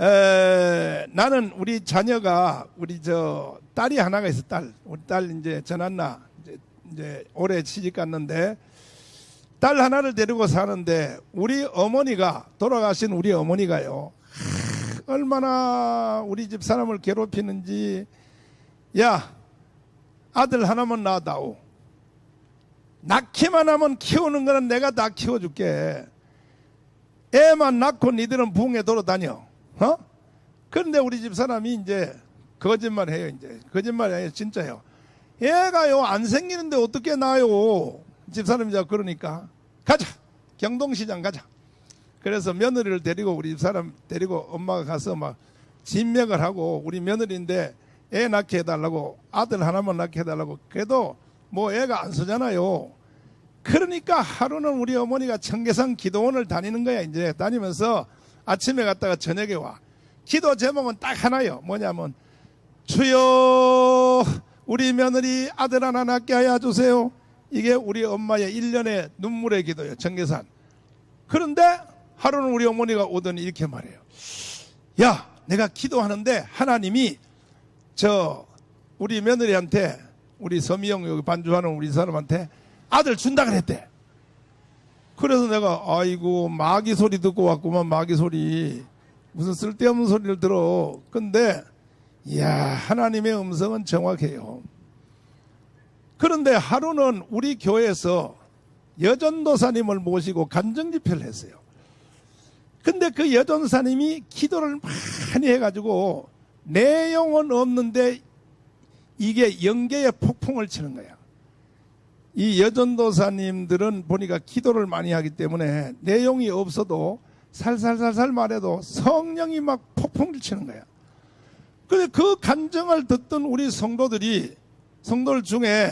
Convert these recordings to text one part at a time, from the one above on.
에, 나는 우리 자녀가 우리 저 딸이 하나가 있어 딸. 우리 딸 이제 전한나 이제, 이제 올해 시집 갔는데 딸 하나를 데리고 사는데 우리 어머니가 돌아가신 우리 어머니가요. 하, 얼마나 우리 집 사람을 괴롭히는지. 야 아들 하나만 낳아다오. 낳기만 하면 키우는 거는 내가 다 키워줄게. 애만 낳고 니들은 붕에 돌아다녀 어? 그런데 우리 집 사람이 이제 거짓말 해요 이제. 거짓말 해요 진짜요. 애가요 안 생기는데 어떻게 나요? 집 사람이 자 그러니까. 가자! 경동시장 가자! 그래서 며느리를 데리고 우리 집 사람 데리고 엄마가 가서 막 진맥을 하고 우리 며느리인데 애 낳게 해달라고 아들 하나만 낳게 해달라고 그래도 뭐 애가 안 서잖아요. 그러니까 하루는 우리 어머니가 청계산 기도원을 다니는 거야 이제. 다니면서 아침에 갔다가 저녁에 와. 기도 제목은 딱 하나요. 뭐냐면 주여 우리 며느리 아들 하나 낳게 하여 주세요. 이게 우리 엄마의 일년의 눈물의 기도예요. 청계산. 그런데 하루는 우리 어머니가 오더니 이렇게 말해요. 야 내가 기도하는데 하나님이 저 우리 며느리한테 우리 서미영 여기 반주하는 우리 사람한테 아들 준다 그랬대. 그래서 내가 아이고 마귀 소리 듣고 왔구만 마귀 소리 무슨 쓸데없는 소리를 들어. 근데 이야 하나님의 음성은 정확해요. 그런데 하루는 우리 교회에서 여전도사님을 모시고 간정 집회를 했어요. 근데 그 여전사님이 기도를 많이 해가지고 내용은 없는데 이게 영계의 폭풍을 치는 거야. 이 여전도사님들은 보니까 기도를 많이 하기 때문에 내용이 없어도 살살살살 말해도 성령이 막 폭풍을 치는 거야. 근데 그 간정을 듣던 우리 성도들이 성도들 중에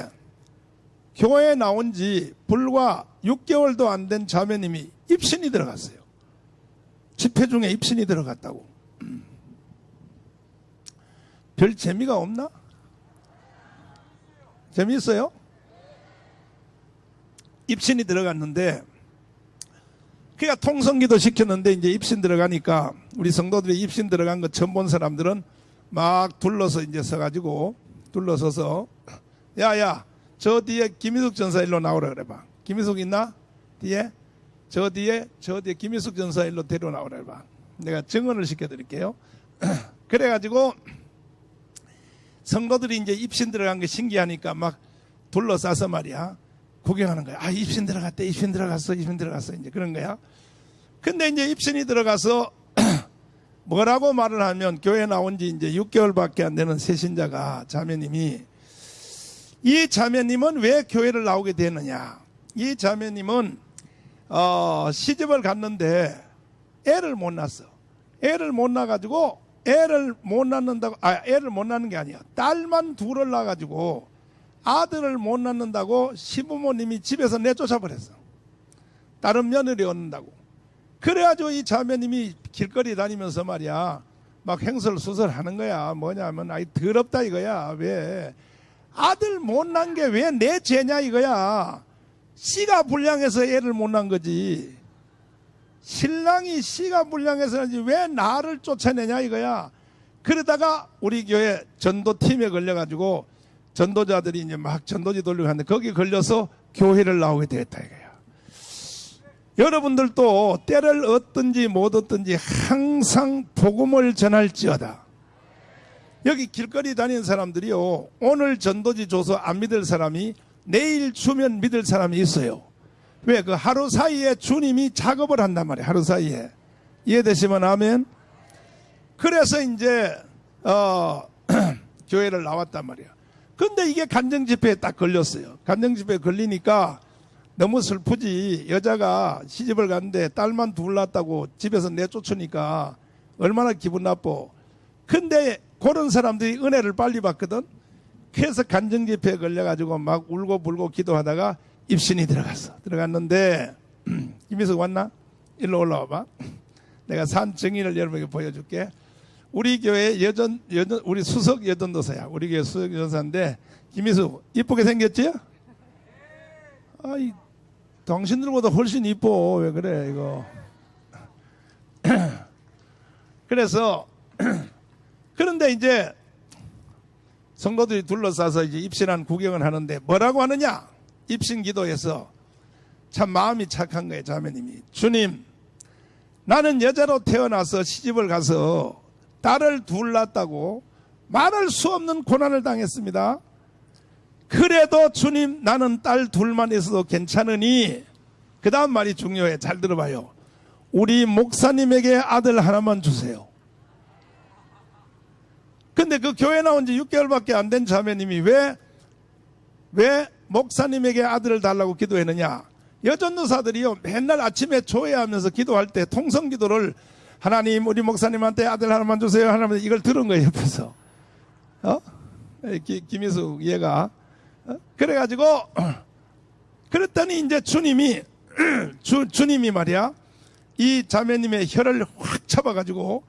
교회에 나온 지 불과 6개월도 안 된 자매님이 입신이 들어갔어요. 집회 중에 입신이 들어갔다고. 별 재미가 없나? 재미있어요? 입신이 들어갔는데 그가 통성기도 시켰는데 이제 입신 들어가니까 우리 성도들이 입신 들어간 거 처음 본 사람들은 막 둘러서 이제 서가지고 둘러서서 야야 저 뒤에 김희숙 전사 일로 나오라 그래 봐. 김희숙 있나? 뒤에? 저 뒤에 저 뒤에 김희숙 전사 일로 데려 나오라 그래 봐. 내가 증언을 시켜드릴게요. 그래가지고 성도들이 이제 입신 들어간 게 신기하니까 막 둘러싸서 말이야 구경하는 거야. 아, 입신 들어갔대, 입신 들어갔어, 입신 들어갔어. 이제 그런 거야. 근데 이제 입신이 들어가서 뭐라고 말을 하면 교회 나온 지 이제 6개월밖에 안 되는 새신자가 자매님이 이 자매님은 왜 교회를 나오게 되느냐. 이 자매님은 어, 시집을 갔는데 애를 못 낳았어. 애를 못 낳아가지고 애를 못 낳는다고, 아, 애를 못 낳는 게 아니야. 딸만 둘을 낳아가지고 아들을 못 낳는다고 시부모님이 집에서 내쫓아 버렸어. 다른 며느리 얻는다고. 그래가지고 이 자매님이 길거리 다니면서 말이야. 막 행설수설 하는 거야. 뭐냐면, 아이, 더럽다 이거야. 왜? 아들 못 낳은 게 왜 내 죄냐 이거야. 씨가 불량해서 애를 못 낳은 거지. 신랑이 씨가 불량해서지 왜 나를 쫓아내냐 이거야. 그러다가 우리 교회 전도팀에 걸려가지고 전도자들이 이제 막 전도지 돌리고 하는데 거기 걸려서 교회를 나오게 됐다 이거야. 여러분들도 때를 얻든지 못 얻든지 항상 복음을 전할지어다. 여기 길거리 다니는 사람들이요. 오늘 전도지 줘서 안 믿을 사람이 내일 주면 믿을 사람이 있어요. 왜? 그 하루 사이에 주님이 작업을 한단 말이에요. 하루 사이에. 이해되시면 아멘? 그래서 이제, 어, 교회를 나왔단 말이에요. 근데 이게 간정 집회에 딱 걸렸어요. 간정 집회에 걸리니까 너무 슬프지. 여자가 시집을 갔는데 딸만 둘 낳았다고 집에서 내쫓으니까 얼마나 기분 나빠. 근데 그런 사람들이 은혜를 빨리 받거든. 그래서 간정 집회에 걸려가지고 막 울고 불고 기도하다가 입신이 들어갔어. 들어갔는데 김희석 왔나? 일로 올라와봐. 내가 산 증인을 여러분에게 보여줄게. 우리 교회 여전, 여전, 우리 수석 여전도사야. 우리 교회 수석 여전사인데, 김희수, 이쁘게 생겼지? 아이, 당신들보다 훨씬 이뻐. 왜 그래, 이거. 그래서 그런데 이제 성도들이 둘러싸서 이제 입신한 구경을 하는데 뭐라고 하느냐? 입신 기도에서 참 마음이 착한 거예요, 자매님이. 주님, 나는 여자로 태어나서 시집을 가서 딸을 둘 낳았다고 말할 수 없는 고난을 당했습니다. 그래도 주님, 나는 딸 둘만 있어도 괜찮으니, 그 다음 말이 중요해. 잘 들어봐요. 우리 목사님에게 아들 하나만 주세요. 근데 그 교회 나온 지 6개월밖에 안 된 자매님이 왜, 왜 목사님에게 아들을 달라고 기도했느냐? 여전도사들이요, 맨날 아침에 조회하면서 기도할 때 통성 기도를 하나님, 우리 목사님한테 아들 하나만 주세요. 하나만 이걸 들은 거예요, 옆에서. 어? 기, 김희수 얘가. 어? 그래가지고, 그랬더니 이제 주님이, 주, 주님이 말이야, 이 자매님의 혀를 확 잡아가지고,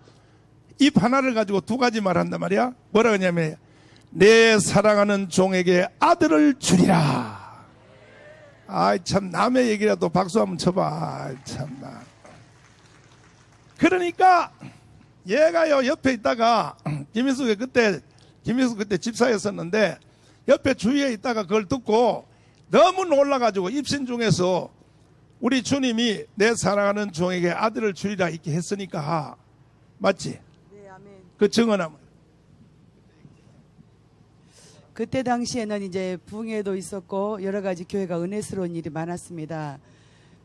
입 하나를 가지고 두 가지 말한단 말이야. 뭐라 그러냐면 내 사랑하는 종에게 아들을 주리라. 아이 참 남의 얘기라도 박수 한번 쳐봐. 참나. 그러니까 얘가요 옆에 있다가 김희숙이 그때 김희숙 그때 집사였었는데 옆에 주위에 있다가 그걸 듣고 너무 놀라가지고 입신 중에서 우리 주님이 내 사랑하는 종에게 아들을 주리라 이렇게 했으니까 맞지? 네, 아멘. 그 증언함을. 그때 당시에는 이제 붕해도 있었고 여러 가지 교회가 은혜스러운 일이 많았습니다.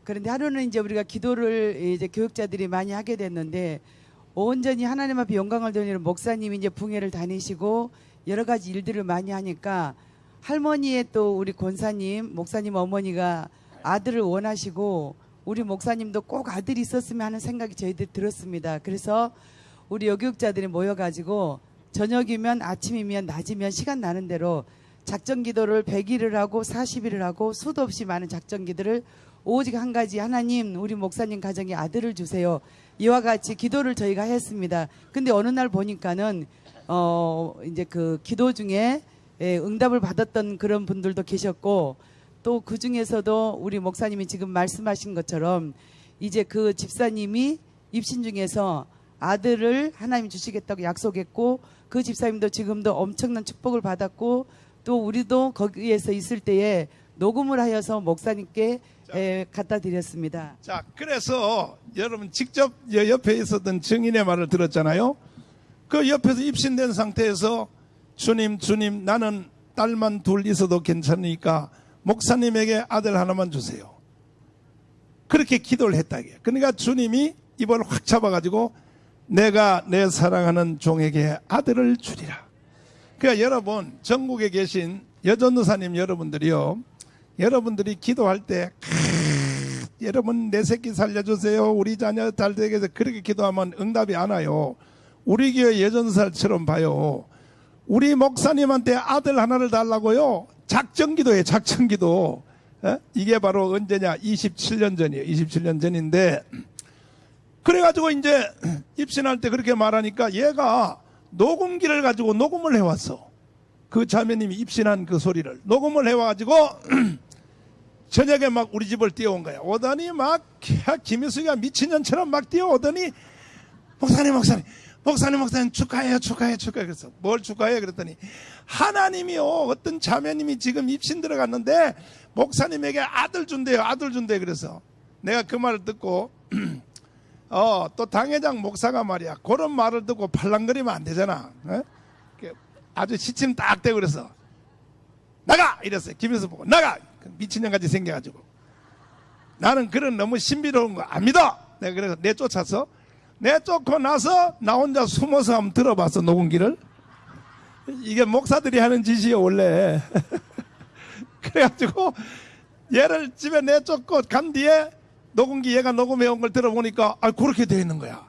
그런데 하루는 이제 우리가 기도를 이제 교육자들이 많이 하게 됐는데 온전히 하나님 앞에 영광을 돌리는 목사님이 이제 붕해를 다니시고 여러 가지 일들을 많이 하니까 할머니의 또 우리 권사님, 목사님 어머니가 아들을 원하시고 우리 목사님도 꼭 아들이 있었으면 하는 생각이 저희들 들었습니다. 그래서 우리 여교육자들이 모여가지고 저녁이면 아침이면 낮이면 시간 나는 대로 작전 기도를 100일을 하고 40일을 하고 수도 없이 많은 작전 기도를 오직 한 가지 하나님 우리 목사님 가정에 아들을 주세요. 이와 같이 기도를 저희가 했습니다. 근데 어느 날 보니까는 어 이제 그 기도 중에 예, 응답을 받았던 그런 분들도 계셨고 또 그 중에서도 우리 목사님이 지금 말씀하신 것처럼 이제 그 집사님이 입신 중에서 아들을 하나님 주시겠다고 약속했고 그 집사님도 지금도 엄청난 축복을 받았고 또 우리도 거기에서 있을 때에 녹음을 하여서 목사님께 에, 갖다 드렸습니다. 자, 그래서 여러분 직접 여- 옆에 있었던 증인의 말을 들었잖아요. 그 옆에서 입신된 상태에서 주님, 주님, 나는 딸만 둘 있어도 괜찮으니까 목사님에게 아들 하나만 주세요. 그렇게 기도를 했다. 이게. 그러니까 주님이 입을 확 잡아가지고 내가 내 사랑하는 종에게 아들을 주리라. 그러니까 여러분 전국에 계신 여전도사님 여러분들이요. 여러분들이 기도할 때 크, 여러분 내 새끼 살려주세요. 우리 자녀 잘 되게 해서 그렇게 기도하면 응답이 안 와요. 우리 교회 예전사처럼 봐요. 우리 목사님한테 아들 하나를 달라고요. 작정기도에 작정기도. 예? 이게 바로 언제냐? 27년 전이에요. 27년 전인데 그래가지고 이제 입신할 때 그렇게 말하니까 얘가 녹음기를 가지고 녹음을 해왔어. 그 자매님이 입신한 그 소리를 녹음을 해와가지고 저녁에 막 우리 집을 뛰어온 거야. 오더니 막 김희수가 미친년처럼 막 뛰어오더니 목사님 목사님 목사님 목사님 축하해요 축하해요 축하해 그래서 뭘 축하해 그랬더니 하나님이요 어떤 자매님이 지금 입신 들어갔는데 목사님에게 아들 준대요 아들 준대 그래서 내가 그 말을 듣고 어, 또 당회장 목사가 말이야. 그런 말을 듣고 팔랑거리면 안 되잖아. 어? 이렇게 아주 시침 딱 대고 그래서 나가! 이랬어요. 김혜수 보고 나가! 미친년같이 생겨가지고. 나는 그런 너무 신비로운 거안 믿어! 내가 그래서 내쫓아서 내쫓고 나서 나 혼자 숨어서 한번 들어봤어, 녹음기를. 이게 목사들이 하는 짓이에요, 원래. 그래가지고 얘를 집에 내쫓고 간 뒤에 녹음기 얘가 녹음해 온 걸 들어보니까 아 그렇게 되어 있는 거야.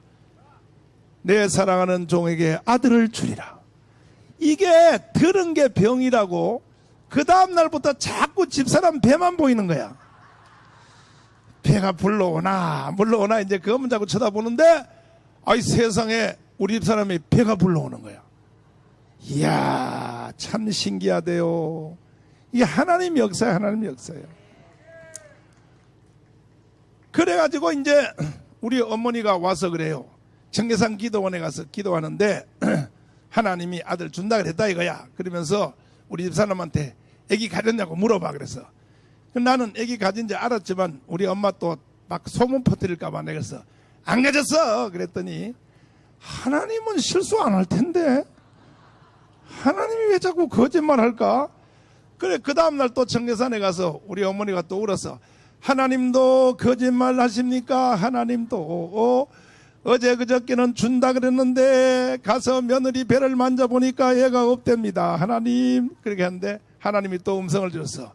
내 사랑하는 종에게 아들을 주리라. 이게 들은 게 병이라고 그 다음 날부터 자꾸 집사람 배만 보이는 거야. 배가 불러오나 불러오나 이제 그것만 자꾸 쳐다보는데 아이 세상에 우리 집사람이 배가 불러오는 거야. 이야 참 신기하대요. 이게 하나님 역사야 하나님 역사예요. 그래가지고 이제 우리 어머니가 와서 그래요. 청계산 기도원에 가서 기도하는데 하나님이 아들 준다 그랬다 이거야. 그러면서 우리 집 사람한테 애기 가졌냐고 물어봐. 그래서 나는 애기 가진 지 알았지만 우리 엄마 또 막 소문 퍼뜨릴까봐 내가 그래서 안 가졌어. 그랬더니 하나님은 실수 안 할 텐데. 하나님이 왜 자꾸 거짓말 할까? 그래 그 다음날 또 청계산에 가서 우리 어머니가 또 울었어 하나님도 거짓말 하십니까? 하나님도. 어, 어제 그저께는 준다 그랬는데 가서 며느리 배를 만져보니까 애가 없답니다. 하나님 그렇게 하는데 하나님이 또 음성을 주었어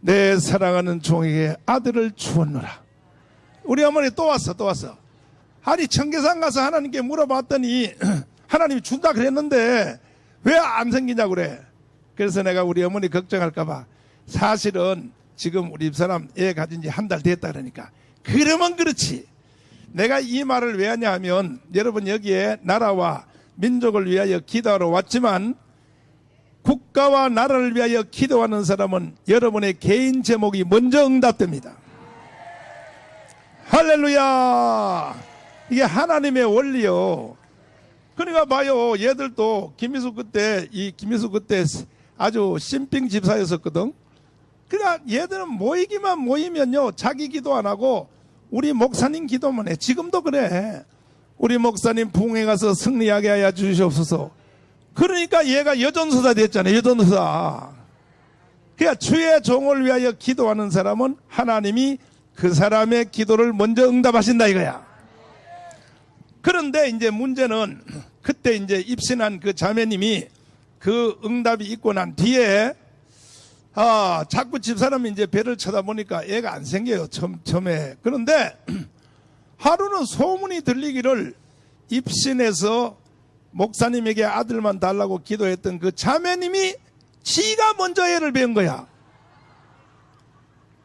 내 사랑하는 종에게 아들을 주었노라. 우리 어머니 또 왔어 또 왔어. 아니 청계산 가서 하나님께 물어봤더니 하나님이 준다 그랬는데 왜 안 생기냐고 그래. 그래서 내가 우리 어머니 걱정할까봐 사실은 지금 우리 집사람 애 가진 지 한 달 됐다 그러니까 그러면 그렇지 내가 이 말을 왜 하냐 하면 여러분 여기에 나라와 민족을 위하여 기도하러 왔지만 국가와 나라를 위하여 기도하는 사람은 여러분의 개인 제목이 먼저 응답됩니다. 할렐루야! 이게 하나님의 원리요. 그러니까 봐요. 얘들도 김미수 그때, 이 김미수 그때 아주 심빙 집사였었거든. 그러니까 얘들은 모이기만 모이면요. 자기 기도 안 하고 우리 목사님 기도만 해. 지금도 그래. 우리 목사님 부흥에 가서 승리하게 하여 주시옵소서. 그러니까 얘가 여전서사 됐잖아요. 여전서사. 그러니까 주의 종을 위하여 기도하는 사람은 하나님이 그 사람의 기도를 먼저 응답하신다 이거야. 그런데 이제 문제는 그때 이제 입신한 그 자매님이 그 응답이 있고 난 뒤에 아 자꾸 집사람이 이제 배를 쳐다보니까 애가 안 생겨요 처음, 처음에. 그런데 하루는 소문이 들리기를 입신해서 목사님에게 아들만 달라고 기도했던 그 자매님이 지가 먼저 애를 뵌 거야.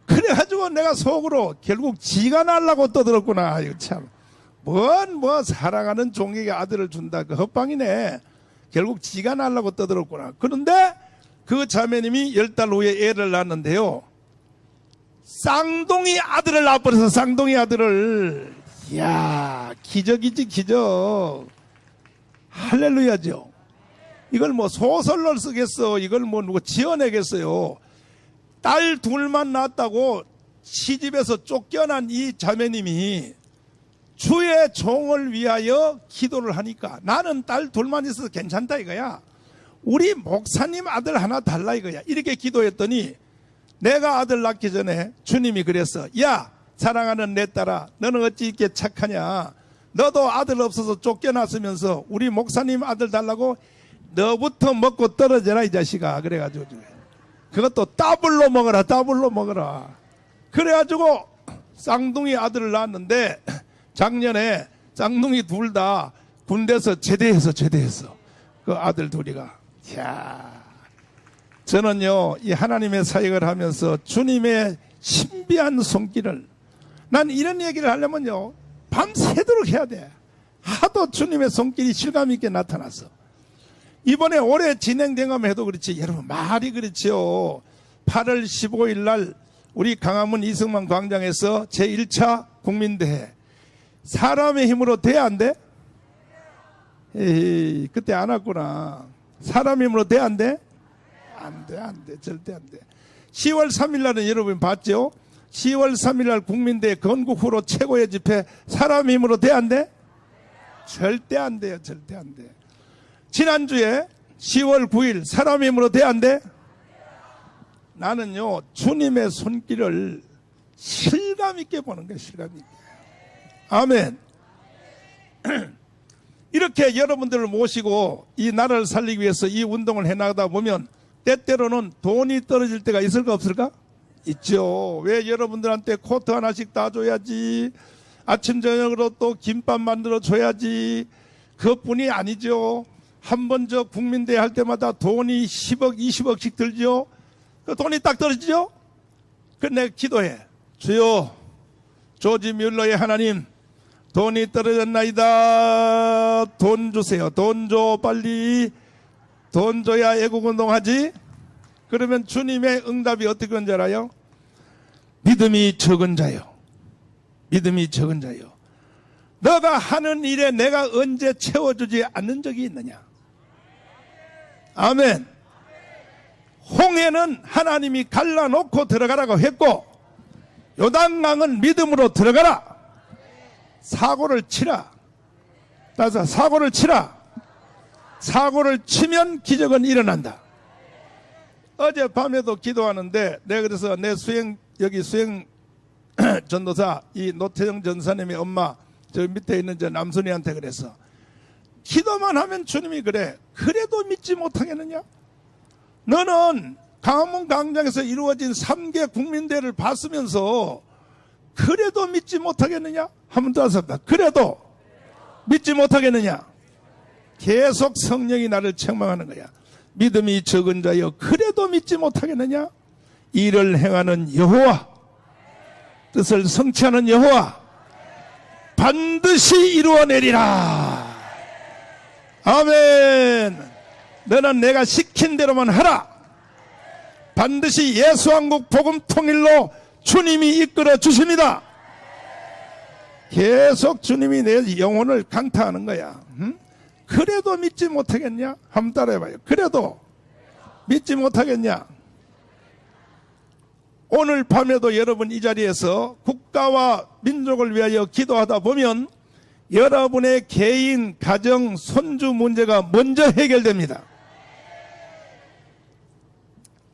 그래가지고 내가 속으로 결국 지가 날라고 떠들었구나. 이거 참. 뭔 뭐 사랑하는 종에게 아들을 준다. 그 헛방이네. 결국 지가 날라고 떠들었구나. 그런데 그 자매님이 열 달 후에 애를 낳았는데요. 쌍둥이 아들을 낳아버려서 쌍둥이 아들을. 이야 기적이지 기적. 할렐루야죠. 이걸 뭐 소설로 쓰겠어. 이걸 뭐 누구 지어내겠어요. 딸 둘만 낳았다고 시집에서 쫓겨난 이 자매님이 주의 종을 위하여 기도를 하니까 나는 딸 둘만 있어서 괜찮다 이거야. 우리 목사님 아들 하나 달라 이거야. 이렇게 기도했더니 내가 아들 낳기 전에 주님이 그랬어. 야, 사랑하는 내 딸아, 너는 어찌 이렇게 착하냐? 너도 아들 없어서 쫓겨났으면서 우리 목사님 아들 달라고 너부터 먹고 떨어져라 이 자식아. 그래가지고 그것도 더블로 먹어라, 더블로 먹어라. 그래가지고 쌍둥이 아들을 낳았는데 작년에 쌍둥이 둘 다 군대에서 제대해서 제대했어. 그 아들 둘이가. 야 저는요, 이 하나님의 사역을 하면서 주님의 신비한 손길을 난 이런 얘기를 하려면요, 밤새도록 해야 돼. 하도 주님의 손길이 실감 있게 나타났어. 이번에 올해 진행된 것만 해도 그렇지. 여러분, 말이 그렇지요. 8월 15일 날 우리 강화문 이승만 광장에서 제1차 국민대회. 사람의 힘으로 돼, 안 돼? 에이, 그때 안 왔구나. 사람 힘으로 돼, 안 돼? 안 돼, 안 돼. 절대 안 돼. 10월 3일 날은 여러분 봤죠? 10월 3일 날 국민대회 건국 후로 최고의 집회 사람 힘으로 돼, 안 돼? 절대 안 돼요. 절대 안 돼. 지난주에 10월 9일 사람 힘으로 돼, 안 돼? 나는요, 주님의 손길을 실감 있게 보는 거예요, 실감 있게. 아멘. 이렇게 여러분들을 모시고 이 나라를 살리기 위해서 이 운동을 해나가다 보면 때때로는 돈이 떨어질 때가 있을까 없을까? 있죠. 왜 여러분들한테 코트 하나씩 다 줘야지. 아침 저녁으로 또 김밥 만들어 줘야지. 그것뿐이 아니죠. 한 번 저 국민대회 할 때마다 돈이 10억, 20억씩 들죠. 그 돈이 딱 떨어지죠. 그 내가 기도해. 주여, 조지 뮬러의 하나님, 돈이 떨어졌나이다. 돈 주세요. 돈 줘, 빨리. 돈 줘야 애국운동 하지? 그러면 주님의 응답이 어떻게 온줄 알아요? 믿음이 적은 자요. 믿음이 적은 자요. 너가 하는 일에 내가 언제 채워주지 않는 적이 있느냐? 아멘. 홍해는 하나님이 갈라놓고 들어가라고 했고, 요단강은 믿음으로 들어가라. 사고를 치라. 따라서 사고를 치라. 사고를 치면 기적은 일어난다. 어젯밤에도 기도하는데 내가 그래서 내 수행 여기 수행 전도사 이 노태정 전사님의 엄마 저 밑에 있는 저 남순이한테 그랬어. 기도만 하면 주님이 그래. 그래도 믿지 못하겠느냐? 너는 강화문 광장에서 이루어진 3개 국민대를 봤으면서 그래도 믿지 못하겠느냐? 한번더 하셨다. 그래도 믿지 못하겠느냐? 계속 성령이 나를 책망하는 거야. 믿음이 적은 자여 그래도 믿지 못하겠느냐? 이를 행하는 여호와 뜻을 성취하는 여호와 반드시 이루어내리라. 아멘. 너는 내가 시킨 대로만 하라. 반드시 예수왕국 복음 통일로 주님이 이끌어 주십니다. 계속 주님이 내 영혼을 강타하는 거야. 응? 그래도 믿지 못하겠냐? 한번 따라해봐요. 그래도 믿지 못하겠냐? 오늘 밤에도 여러분 이 자리에서 국가와 민족을 위하여 기도하다 보면 여러분의 개인, 가정, 손주 문제가 먼저 해결됩니다.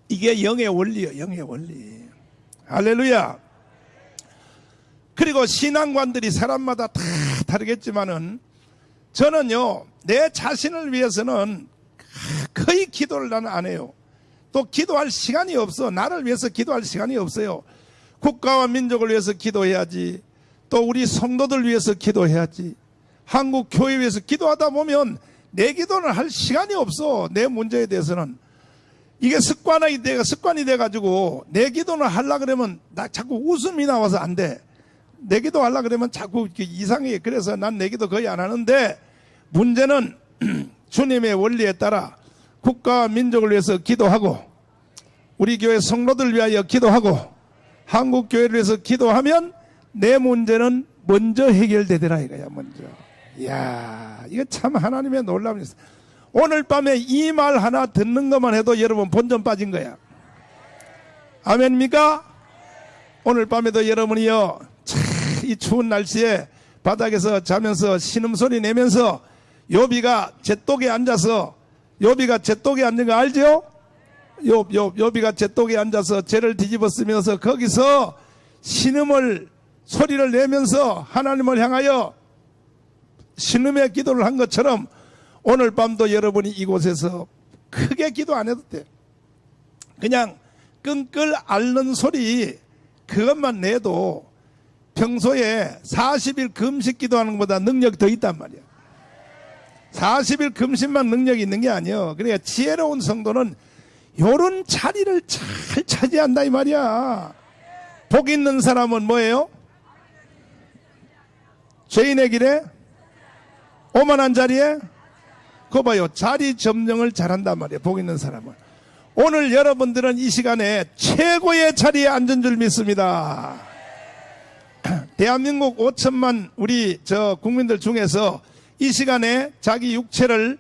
이게 영의 원리예요, 영의 원리. 할렐루야. 그리고 신앙관들이 사람마다 다 다르겠지만은 저는요, 내 자신을 위해서는 거의 기도를 나는 안 해요. 또 기도할 시간이 없어. 나를 위해서 기도할 시간이 없어요. 국가와 민족을 위해서 기도해야지. 또 우리 성도들 위해서 기도해야지. 한국 교회 위해서 기도하다 보면 내 기도는 할 시간이 없어. 내 문제에 대해서는. 이게 습관이 돼, 습관이 돼가지고 내 기도는 하려 그러면 나 자꾸 웃음이 나와서 안 돼. 내 기도 하려 그러면 자꾸 이상해. 그래서 난 내 기도 거의 안 하는데 문제는 주님의 원리에 따라 국가와 민족을 위해서 기도하고 우리 교회 성도들 위하여 기도하고 한국 교회를 위해서 기도하면 내 문제는 먼저 해결되더라 이거야 먼저. 이야 이거 참 하나님의 놀라움이 있어. 오늘 밤에 이 말 하나 듣는 것만 해도 여러분 본전 빠진 거야. 아멘입니까? 오늘 밤에도 여러분이요 참 이 추운 날씨에 바닥에서 자면서 신음소리 내면서 요비가 제똑에 앉아서 요비가 제똑에 앉은 거 알죠? 요, 요, 요비가 제똑에 앉아서 죄를 뒤집어 쓰면서 거기서 신음을 소리를 내면서 하나님을 향하여 신음의 기도를 한 것처럼 오늘 밤도 여러분이 이곳에서 크게 기도 안 해도 돼. 그냥 끙끌 앓는 소리 그것만 내도 평소에 40일 금식 기도하는 것보다 능력 더 있단 말이야. 40일 금식만 능력이 있는 게 아니에요. 그러니까 지혜로운 성도는 요런 자리를 잘 차지한다 이 말이야. 복 있는 사람은 뭐예요? 죄인의 길에 오만한 자리에 그거 봐요. 자리 점령을 잘한단 말이에요. 복 있는 사람은. 오늘 여러분들은 이 시간에 최고의 자리에 앉은 줄 믿습니다. 대한민국 5천만 우리 저 국민들 중에서 이 시간에 자기 육체를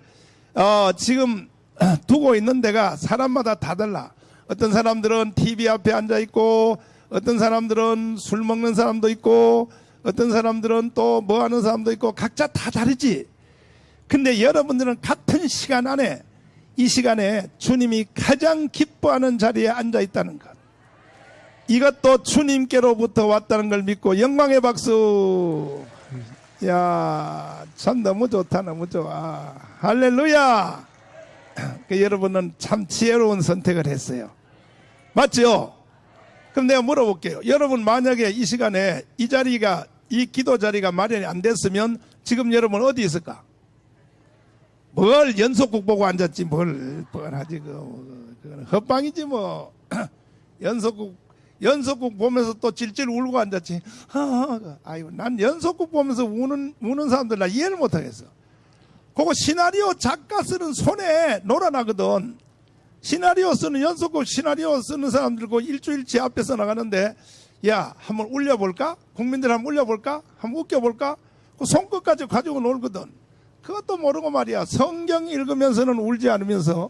어 지금 두고 있는 데가 사람마다 다 달라. 어떤 사람들은 TV 앞에 앉아 있고 어떤 사람들은 술 먹는 사람도 있고 어떤 사람들은 또 뭐 하는 사람도 있고 각자 다 다르지. 근데 여러분들은 같은 시간 안에 이 시간에 주님이 가장 기뻐하는 자리에 앉아 있다는 것. 이것도 주님께로부터 왔다는 걸 믿고 영광의 박수. 야, 참 너무 좋다, 너무 좋아. 할렐루야. 그 여러분은 참 지혜로운 선택을 했어요. 맞죠? 그럼 내가 물어볼게요. 여러분 만약에 이 시간에 이 자리가 이 기도 자리가 마련이 안 됐으면 지금 여러분 어디 있을까? 뭘 연속국 보고 앉았지 뭘 뻔하지 그 그건 헛방이지 뭐 연속국 연속국 보면서 또 질질 울고 앉았지. 아, 아이고 난 연속국 보면서 우는 우는 사람들 나 이해를 못 하겠어. 그거 시나리오 작가 쓰는 손에 놀아나거든. 시나리오 쓰는 연속곡 시나리오 쓰는 사람들 그 일주일치 앞에서 나가는데 야 한번 울려볼까? 국민들 한번 울려볼까? 한번 웃겨볼까? 그 손끝까지 가지고 놀거든. 그것도 모르고 말이야. 성경 읽으면서는 울지 않으면서